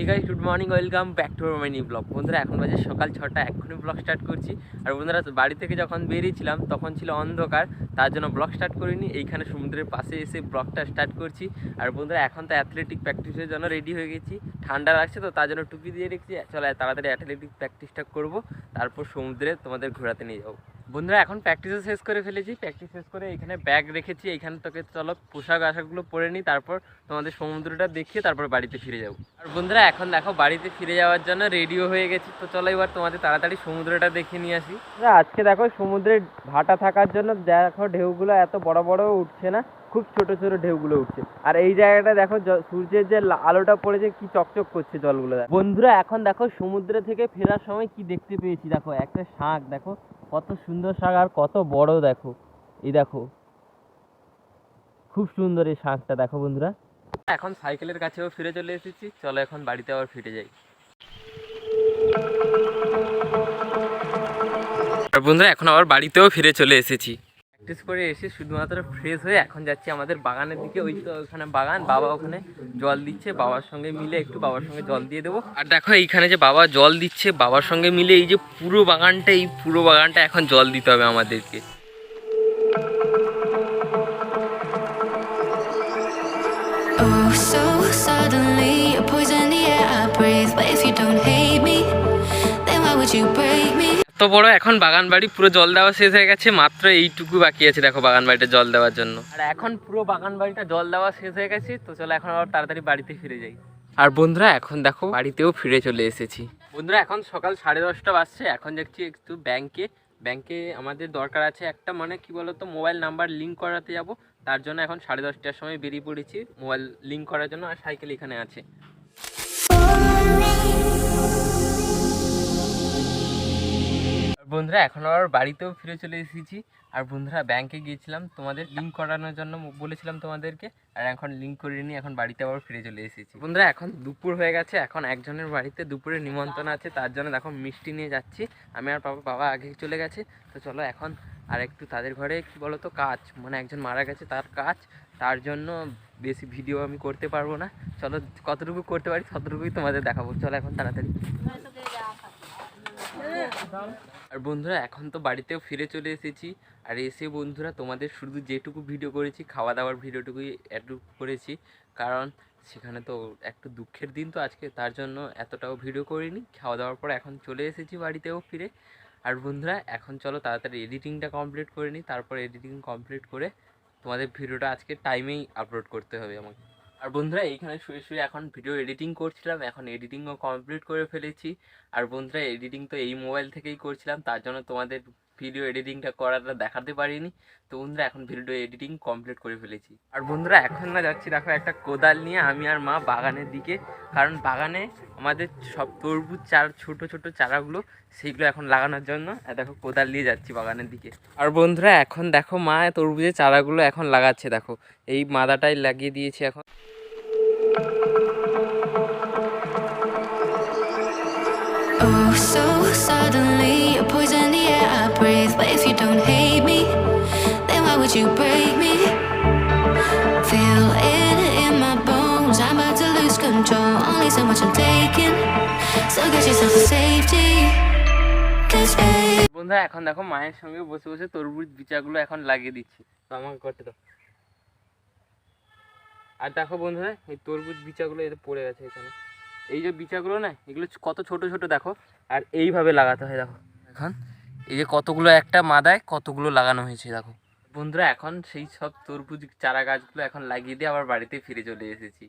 এই guys good morning welcome back to my new blog বন্ধুরা, এখন বাজে সকাল ছটা, এক্ষুনি ব্লগ স্টার্ট করছি। আর বন্ধুরা, বাড়ি থেকে যখন বেরিয়েছিলাম, তখন ছিল অন্ধকার, তার জন্য ব্লগ স্টার্ট করিনি। এইখানে সমুদ্রের পাশে এসে ব্লগটা স্টার্ট করছি। আর বন্ধুরা, এখন তো অ্যাথলেটিক প্র্যাকটিসের জন্য রেডি হয়ে গেছি। ঠান্ডা লাগছে তো, তার জন্য টুপি দিয়ে রেখেছি। চলো, তাড়াতাড়ি অ্যাথলেটিক প্র্যাকটিসটা করব। তারপর সমুদ্রে তোমাদের ঘোরাতে নিয়ে যাব। বন্ধুরা, এখন প্র্যাকটিসও শেষ করে ফেলেছি। প্র্যাকটিস শেষ করে এখানে ব্যাগ রেখেছি। এখানে তোকে চলো পোশাক আশাকগুলো পরে নিই তারপর তোমাদের সমুদ্রটা দেখিয়ে তারপর বাড়িতে ফিরে যাব। আর বন্ধুরা, এখন দেখো বাড়িতে ফিরে যাওয়ার জন্য রেডিও হয়ে গেছি। তো চলো এবার তোমাদের তাড়াতাড়ি সমুদ্রটা দেখে নিয়ে আসি। আজকে দেখো সমুদ্রের ভাটা থাকার জন্য দেখো ঢেউগুলো এত বড় বড় উঠছে না। খুব ছোট ছোট ঢেউগুলো উঠছে। আর এই জায়গাটা দেখো সূর্যের যে আলোটা পড়েছে কি চকচক করছে জলগুলো। বন্ধুরা, এখন দেখো সমুদ্র থেকে ফেরার সময় কি দেখতে পেয়েছি? দেখো, একটা শাঁখ দেখো, কত সুন্দর শাঁখ আর কত বড়, দেখো। এই দেখো, খুব সুন্দর এই শাঁখটা দেখো বন্ধুরা। এখন সাইকেলের কাছেও ফিরে চলে এসেছি। চলো এখন বাড়িতে আবার ফিরে যাই। বন্ধুরা, এখন আবার বাড়িতেও ফিরে চলে এসেছি। প্র্যাকটিস করে এসে শুধুমাত্র ফ্রেশ হয়ে এখন যাচ্ছি আমাদের বাগানের দিকে। ওই তো ওখানে বাগান বাবা ওখানে জল দিচ্ছে বাবার সঙ্গে মিলে একটু বাবার সঙ্গে জল দিয়ে দেবো। আর দেখো এইখানে যে বাবা জল দিচ্ছে বাবার সঙ্গে মিলে এই যে পুরো বাগানটা এই পুরো বাগানটা এখন জল দিতে হবে আমাদেরকে। Oh, you break me? এত বড় এখন বাগান বাড়ি পুরো জল দেওয়া শেষ হয়ে গেছে মাত্র এইটুকু বাকি আছে দেখো বাগান বাড়িটা জল দেওয়ার জন্য। আর এখন পুরো বাগান বাড়িটা জল দেওয়া শেষ হয়ে গেছে তো চলো এখন আবার তাড়াতাড়ি বাড়িতে ফিরে যাই। আর বন্ধুরা এখন দেখো বাড়িতেও ফিরে চলে এসেছি। বন্ধুরা এখন সকাল সাড়ে দশটা বাজছে এখন যাচ্ছি একটু ব্যাংকে ব্যাংকে আমাদের দরকার আছে একটা মানে কি বলতো মোবাইল নাম্বার লিঙ্ক করাতে যাব তার জন্য এখন সাড়ে দশটার সময় বেরিয়ে পড়েছি মোবাইল লিঙ্ক করার জন্য আর সাইকেল এখানে আছে। বন্ধুরা, এখন আবার বাড়িতেও ফিরে চলে এসেছি। আর বন্ধুরা ব্যাংকে গিয়েছিলাম। তোমাদের লিঙ্ক করানোর জন্য বলেছিলাম তোমাদেরকে। আর এখন লিঙ্ক করিয়ে নিয়ে এখন বাড়িতে আবার ফিরে চলে এসেছি। বন্ধুরা, এখন দুপুর হয়ে গেছে। এখন একজনের বাড়িতে দুপুরে নিমন্ত্রণ আছে। তার জন্য দেখো মিষ্টি নিয়ে যাচ্ছি। আমি আর বাবা বাবা আগে চলে গেছে। তো চলো এখন আর একটু তাদের ঘরে, কি বলতো, কাজ। মানে একজন মারা গেছে তার কাজ। তার জন্য বেশি ভিডিও আমি করতে পারব না। চলো, কতটুকু করতে পারি, ততটুকুই তোমাদের দেখাবো। চলো এখন তাড়াতাড়ি। আর বন্ধুরা, এখন তো বাড়িতেও ফিরে চলে এসেছি। আর এসে বন্ধুরা, তোমাদের শুধু যেটুকু ভিডিও করেছি খাওয়া দাওয়ার ভিডিওটুকুই একটু করেছি। কারণ সেখানে তো একটু দুঃখের দিন তো আজকে, তার জন্য এতটাও ভিডিও করিনি। খাওয়া দাওয়ার পর এখন চলে এসেছি বাড়িতেও ফিরে। আর বন্ধুরা, এখন চলো তাড়াতাড়ি এডিটিংটা কমপ্লিট করে নিই। তারপর এডিটিং কমপ্লিট করে তোমাদের ভিডিওটা আজকে টাইমেই আপলোড করতে হবে আমাকে। আর বন্ধুরা, এইখানে শুয়ে শুয়ে এখন ভিডিও এডিটিং করছিলাম, এখন এডিটিংও কমপ্লিট করে ফেলেছি। আর বন্ধুরা এডিটিং তো এই মোবাইল থেকেই করছিলাম, তার জন্য তোমাদের ভিডিও এডিটিংটা করাটা দেখাতে পারিনি। তো বন্ধুরা এখন ভিডিও এডিটিং কমপ্লিট করে ফেলেছি। আর বন্ধুরা এখন না যাচ্ছি দেখো একটা কোদাল নিয়ে আমি আর মা বাগানের দিকে। কারণ বাগানে আমাদের সব তরমুজ চার ছোট ছোট চারাগুলো সেইগুলো এখন লাগানোর জন্য দেখো কোদাল নিয়ে যাচ্ছি বাগানের দিকে। আর বন্ধুরা এখন দেখো মা তরবুজের চারাগুলো এখন লাগাচ্ছে দেখো। এই মাদাটাই লাগিয়ে দিয়েছি এখন। Oh, so But if you don't hate me, then why would you break me? Feel it in my bones. I'm about to lose control. Only so much I'm taking. So get yourself a safety. Cause babe. বন্ধুরা এখন দেখো মায়ের সঙ্গে বসে বসে তরমুজ বিচাগুলো এখন লাগিয়ে দিচ্ছি তো আমাকে করতে দাও আর দেখো বন্ধুরা এই তরমুজ বিচাগুলো এতে পড়ে গেছে এখানে এই যে বিচাগুলো না এগুলো কত ছোট ছোট দেখো আর এইভাবে লাগাতে হয় দেখো এখন এই যে কতগুলো একটা মাদায় কতগুলো লাগানো হয়েছে, দেখো। বন্ধুরা, এখন সেই সব তরমুজ চারা গাছগুলো এখন লাগিয়ে দিয়ে আবার বাড়িতে ফিরে চলে এসেছি।